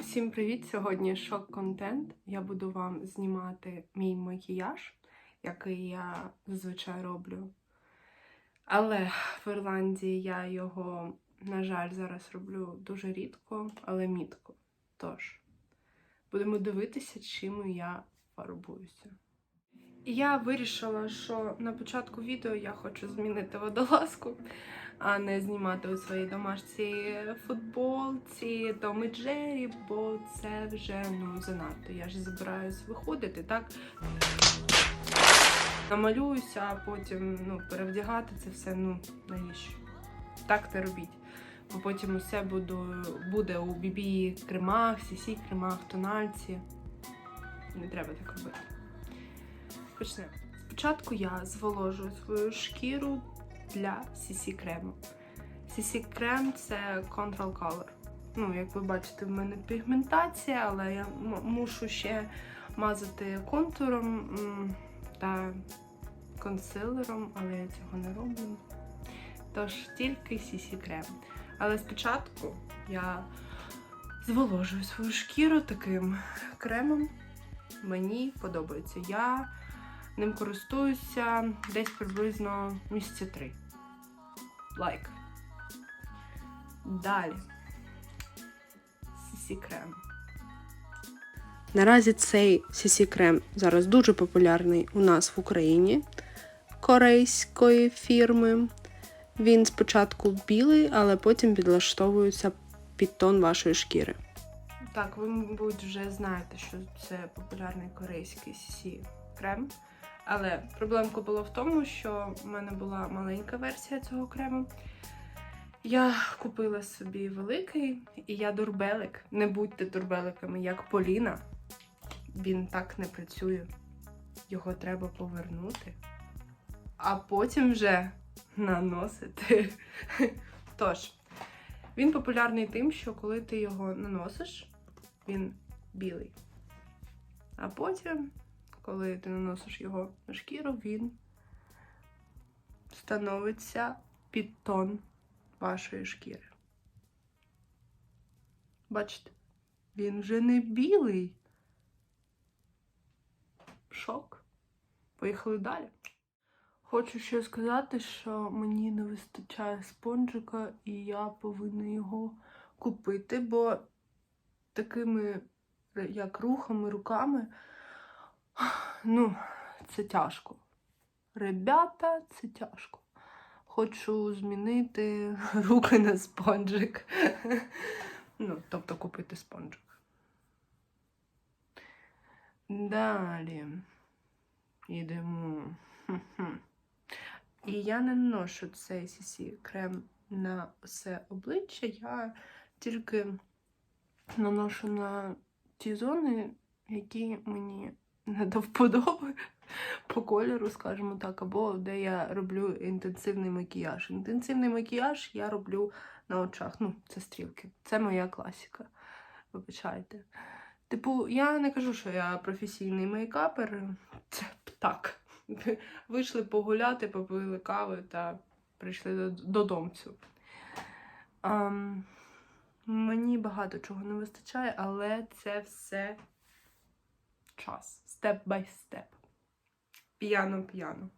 Всім привіт! Сьогодні шок-контент. Я буду вам знімати мій макіяж, який я зазвичай роблю. Але в Ірландії я його, на жаль, зараз роблю дуже рідко, але мітко. Тож, будемо дивитися, чим я фарбуюся. Я вирішила, що на початку відео я хочу змінити водолазку, а не знімати у своїй домашній футболці, Том і Джері, бо це вже ну занадто. Я ж збираюсь виходити, так? Намалююся, а потім ну, перевдягати це все, ну навіщо? Так не робіть. Бо потім усе буду, буде у бібі кремах, сісі кремах, тональці. Не треба так робити. Почнемо. Спочатку я зволожую свою шкіру для CC крему. CC крем це Control Color. Ну, як ви бачите, в мене пігментація, але я мушу ще мазати контуром та консилером, але я цього не роблю. Тож тільки CC крем. Але спочатку я зволожую свою шкіру таким кремом. Мені подобається. Я ним користуюся десь приблизно місяці три. Лайк. Далі. Сісі крем. Наразі цей Сісі крем зараз дуже популярний у нас в Україні корейської фірми. Він спочатку білий, але потім підлаштовується під тон вашої шкіри. Так, ви, мабуть, вже знаєте, що це популярний корейський Сісі крем. Але проблемка була в тому, що в мене була маленька версія цього крему. Я купила собі великий, і я дурбелик. Не будьте дурбеликами, як Поліна. Він так не працює. Його треба повернути, а потім вже наносити. Тож, він популярний тим, що коли ти його наносиш, він білий. А потім коли ти наносиш його на шкіру, він становиться під тон вашої шкіри. Бачите, він вже не білий. Шок. Поїхали далі. Хочу ще сказати, що мені не вистачає спонжика, і я повинна його купити, бо такими як рухами, руками. Ну, це тяжко. Ребята, це тяжко. Хочу змінити руки на спонжик. Ну, тобто купити спонжик. Далі йдемо. І я не наношу цей CC крем на все обличчя. Я тільки наношу на ті зони, які мені до вподоби по кольору, скажімо так, або де я роблю інтенсивний макіяж. Інтенсивний макіяж я роблю на очах. Ну, це стрілки. Це моя класика. Вибачайте. Типу, я не кажу, що я професійний мейкапер. Це так. Вийшли погуляти, попили кави та прийшли додомцю. Um, мені багато чого не вистачає, але це все час. Степ бай степ. П'яно-п'яно.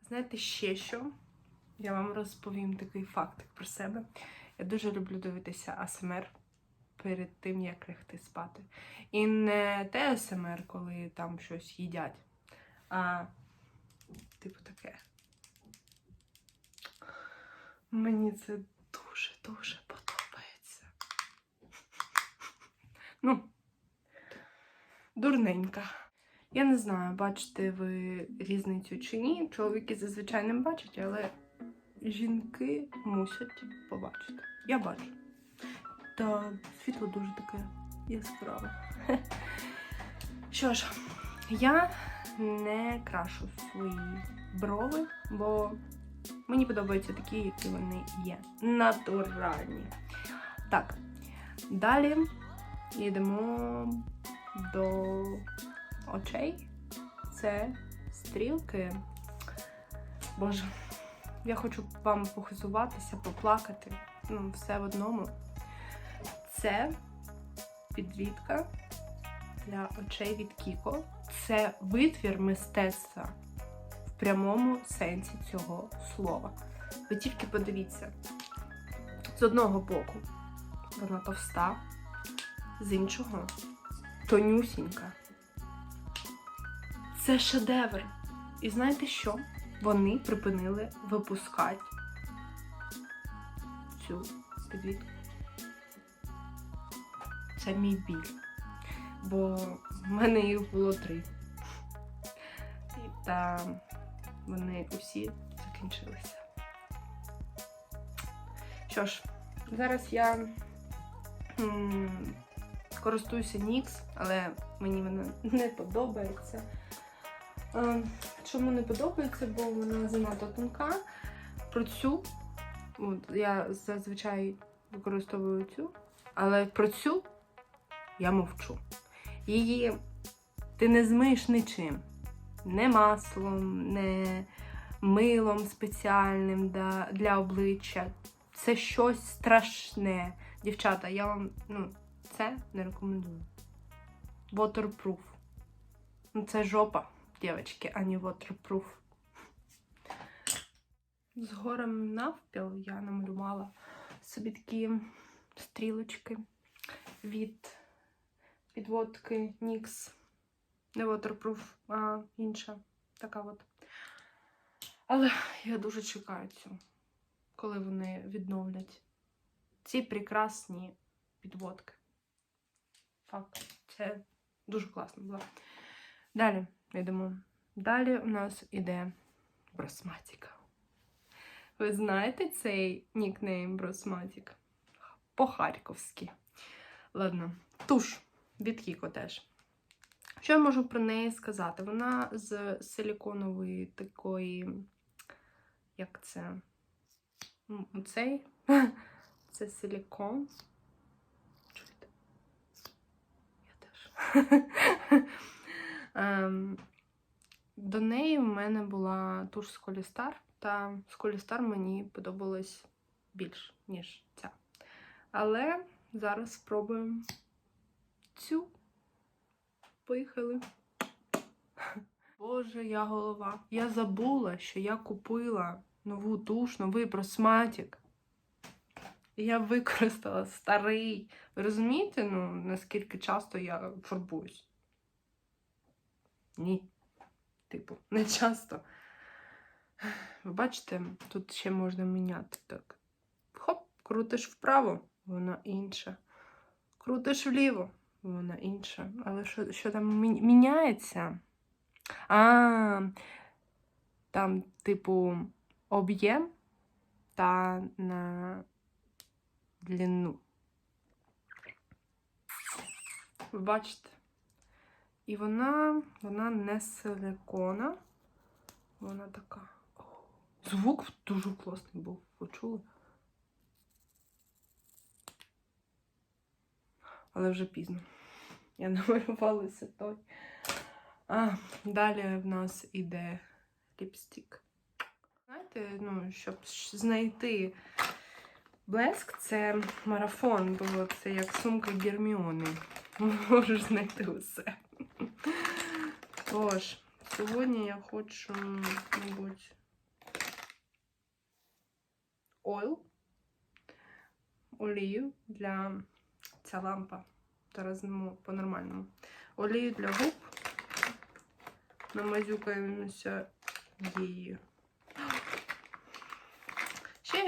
Знаєте ще що? Я вам розповім такий фактик про себе. Я дуже люблю дивитися АСМР перед тим, як лягти спати. І не те АСМР, коли там щось їдять, а типу таке. Мені це дуже-дуже подобається. Ну, дурненька. Я не знаю, бачите ви різницю чи ні. Чоловіки зазвичай не бачать, але жінки мусять побачити. Я бачу. Та світло дуже таке яскраве. Що ж, я не крашу свої брови, бо мені подобаються такі, які вони є. Натуральні. Так, далі йдемо до очей. Це стрілки. Боже, я хочу вам похизуватися, поплакати. Ну, все в одному. Це підвідка для очей від Кіко. Це витвір мистецтва в прямому сенсі цього слова. Ви тільки подивіться, з одного боку вона товста, з іншого тонюсінька. Це шедевр. І знаєте що? Вони припинили випускати цю підвідку. Це мій біль. Бо в мене їх було три. Та вони усі закінчилися. Що ж, зараз я користуюся Нікс, але мені вона не подобається. Е, Чому не подобається? Бо вона занадто тонка. Про цю от, я зазвичай використовую цю, але про цю я мовчу. Її ти не змиєш нічим. Не маслом, не милом спеціальним для, для обличчя. Це щось страшне. Дівчата, я вам ну, це не рекомендую. Waterproof. Ну, це жопа, дівчатки, а не waterproof. З горем навпіл я намалювала собі такі стрілочки від підводки NYX. Не waterproof, а інша. Така от. Але я дуже чекаю цю, коли вони відновлять ці прекрасні підводки. Факт. Це дуже класно було. Далі йдемо. Далі у нас іде Бросматіка. Ви знаєте цей нікнейм Бросматік? По-харківськи. Ладно, туш від Кіко теж. Що я можу про неї сказати? Вона з силіконової такої, як це? М, Оцей. Це силікон. Чуєте? Я теж. Ем, До неї в мене була туш з Колістар, та з Колістар мені подобалась більш, ніж ця. Але зараз спробуємо цю. Поїхали. Боже, я голова. Я забула, що я купила нову туш, новий просматік. Я використала старий. Ви розумієте, ну, наскільки часто я фарбуюсь? Ні. Типу, не часто. Ви бачите, тут ще можна міняти так. Хоп, крутиш вправо, вона інша. Крутиш вліво, вона інша. Але що, що там міняється? А, там, типу, об'єм та на длину. Ви бачите? І вона, вона не силикона. Вона така. Звук дуже класний був. Почули? Але вже пізно. Я намалювалася той. А, далі в нас іде ліпстик. Знаєте, ну, щоб знайти блеск, це марафон, бо це як сумка Герміони. Можеш знайти усе. Тож, сьогодні я хочу, мабуть, ойл, олію для ця лампа. Зараз по-нормальному. Олію для губ. Намазюкаємося її.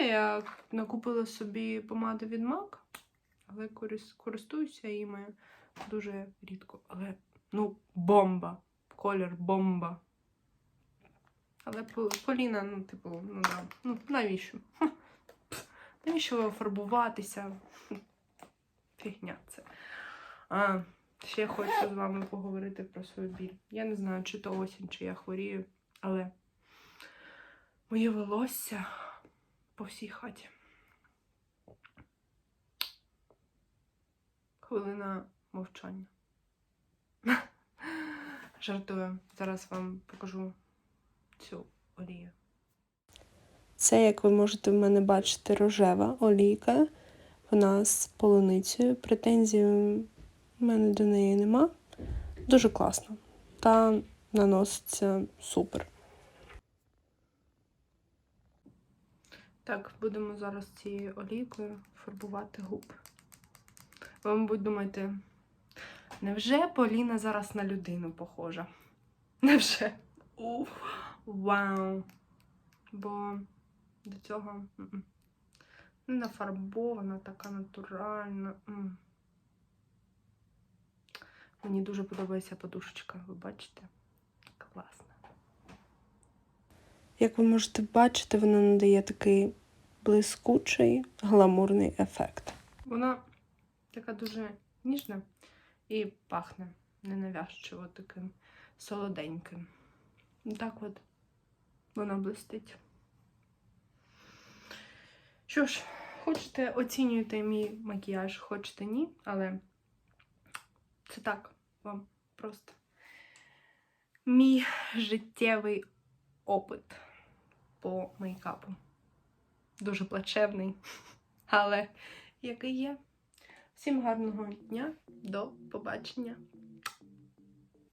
Я накупила собі помаду від MAC, але користуюся іми дуже рідко. Але, ну, бомба. Колір бомба. Але По- Поліна, ну, типу, ну да. Ну, навіщо? Навіщо фарбуватися? Фігня це. А, ще хочу з вами поговорити про свою біль. Я не знаю, чи то осінь, чи я хворію, але моє волосся по всій хаті. Хвилина мовчання. Жартую. Зараз вам покажу цю олію. Це, як ви можете в мене бачити, рожева олійка. Вона з полуницею. Претензій У мене до неї нема. Дуже класно. Та наноситься супер. Так, будемо зараз цією олійкою фарбувати губ. Ви, мабуть, думаєте, невже Поліна зараз на людину похожа? Невже? У, Вау! Бо до цього не нафарбована, така натуральна. Мені дуже подобається подушечка, ви бачите? Класна. Як ви можете бачити, вона надає такий блискучий гламурний ефект. Вона така дуже ніжна і пахне ненавязчиво таким солоденьким. Так от вона блистить. Що ж, хочете оцінюйте мій макіяж, хочете ні, але це так вам просто мій життєвий опит по мейкапу. Дуже плачевний, але який є. Всім гарного дня, до побачення.